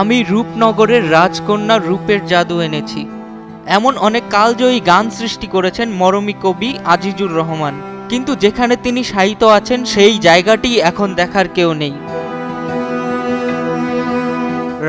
আমি রূপনগরের রাজকন্যা রূপের জাদু এনেছি। এমন অনেক কালজয়ী গান সৃষ্টি করেছেন মরমী কবি আজিজুর রহমান। কিন্তু যেখানে তিনি সাহিত্য আছেন, সেই জায়গাটি এখন দেখার কেউ নেই।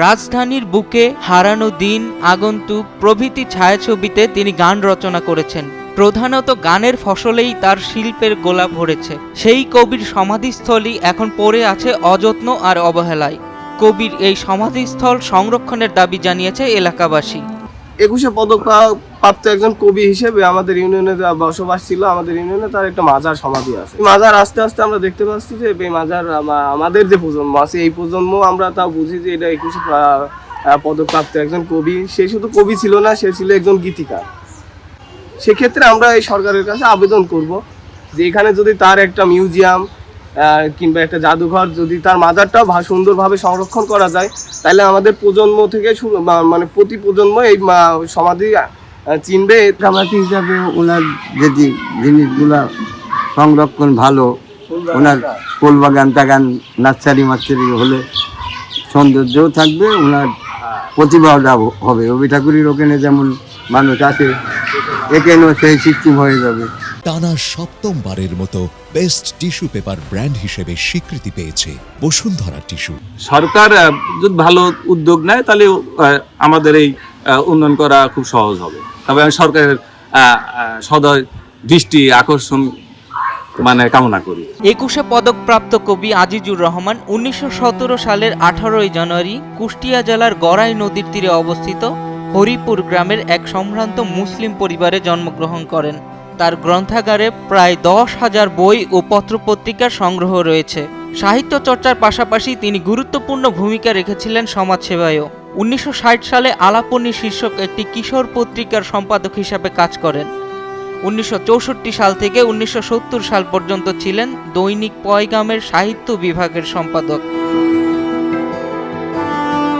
রাজধানীর বুকে হারানো দিন, আগন্তুক প্রভৃতি ছায়াছবিতে তিনি গান রচনা করেছেন। প্রধানত গানের ফসলেই তার শিল্পের গোলা ভরেছে। সেই কবির সমাধিস্থলই এখন পড়ে আছে অযত্ন আর অবহেলায়। কবির এই সমাধিস্থল সংরক্ষণের দাবি জানিয়েছে এলাকাবাসী। একুশে পদক প্রাপ্ত একজন কবি হিসেবে আমাদের ইউনিয়নে বসবাস ছিল আমাদের ইউনিয়নে তার একটা মাজার সমাধি আছে। মাজার আস্তে আস্তে আমরা দেখতে পাচ্ছি যে এই মাজার আমাদের যে প্রজন্ম আছে এই প্রজন্ম আমরা তা বুঝি যে এটা একুশে পা- আহ, পদক প্রাপ্ত একজন কবি। সে শুধু কবি ছিল না সে ছিল একজন গীতিকার। সেক্ষেত্রে আমরা এই সরকারের কাছে আবেদন করব যে এখানে যদি তার একটা মিউজিয়াম কিংবা একটা জাদুঘর যদি তার মাজারটাও সুন্দরভাবে সংরক্ষণ করা যায়, তাহলে আমাদের প্রজন্ম থেকে মানে প্রতি প্রজন্ম এই সমাধি চিনবে। কামাতি হিসাবে ওনার যদি জিনিসগুলা সংরক্ষণ ভালো, ওনার ফুল বাগান টাগান নার্সারি মার্সারি হলে সৌন্দর্যও থাকবে, ওনার প্রতিভাটা হবে। রবি ঠাকুরের ওখানে যেমন মানুষ আছে, এখানেও সেই সিস্টেম হয়ে যাবে। টানা সপ্তমবারের মতো বেস্ট টিস্যু পেপার ব্র্যান্ড হিসেবে স্বীকৃতি পেয়েছে বসুন্ধরা টিস্যু। সরকার যদি ভালো উদ্যোগ নেয় তাহলে আমাদের এই উন্নয়ন করা খুব সহজ হবে। তবে আমি সরকারের সদয় দৃষ্টি আকর্ষণ মানে কামনা করি। একুশে পদকপ্রাপ্ত কবি আজিজুর রহমান উনিশশো সতেরো সালের আঠারোই জানুয়ারি কুষ্টিয়া জেলার গড়াই নদীর তীরে অবস্থিত হরিপুর গ্রামের এক সম্ভ্রান্ত মুসলিম পরিবারে জন্মগ্রহণ করেন। তার গ্রন্থাগারে প্রায় দশ হাজার বই ও পত্রপত্রিকার সংগ্রহ রয়েছে। সাহিত্য চর্চার পাশাপাশি তিনি গুরুত্বপূর্ণ ভূমিকা রেখেছিলেন সমাজসেবায়ও। উনিশশো ষাট সালে আলাপনী শীর্ষক একটি কিশোর পত্রিকার সম্পাদক হিসাবে কাজ করেন। উনিশশো চৌষট্টি সাল থেকে উনিশশো সত্তর সাল পর্যন্ত ছিলেন দৈনিক পয়গামের সাহিত্য বিভাগের সম্পাদক।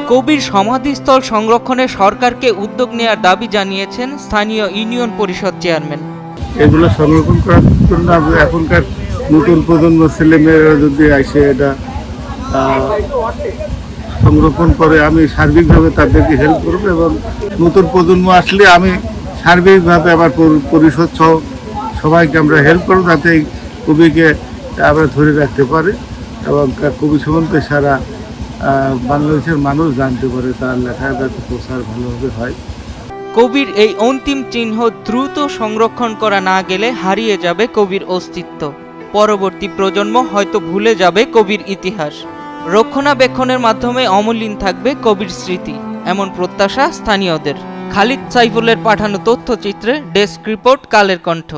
কবির সমাধিস্থল সংরক্ষণে সরকারকে উদ্যোগ নেওয়ার দাবি জানিয়েছেন স্থানীয় ইউনিয়ন পরিষদ চেয়ারম্যান। এগুলো সংরক্ষণ করার জন্য এখনকার নতুন প্রজন্ম ছেলেমেয়েরা যদি আসে এটা সংরক্ষণ করে, আমি সার্বিকভাবে তাদেরকে হেল্প করব এবং নতুন প্রজন্ম আসলে আমি সার্বিকভাবে আমার পরি- পরিষদ সহ সবাইকে আমরা হেল্প করব যাতে এই কবিকে আমরা ধরে রাখতে পারি এবং কবি সম্বন্ধে সারা বাংলাদেশের মানুষ জানতে পারে তার লেখা যাতে প্রচার ভালোভাবে হয়। কবির এই অন্তিম চিহ্ন দ্রুত সংরক্ষণ করা না গেলে হারিয়ে যাবে কবির অস্তিত্ব। পরবর্তী প্রজন্ম হয়তো ভুলে যাবে কবির ইতিহাস। রক্ষণাবেক্ষণের মাধ্যমে অমলিন থাকবে কবির স্মৃতি, এমন প্রত্যাশা স্থানীয়দের। খালিদ সাইফুলের পাঠানো তথ্যচিত্রে ডেস্ক রিপোর্ট, কালের কণ্ঠ।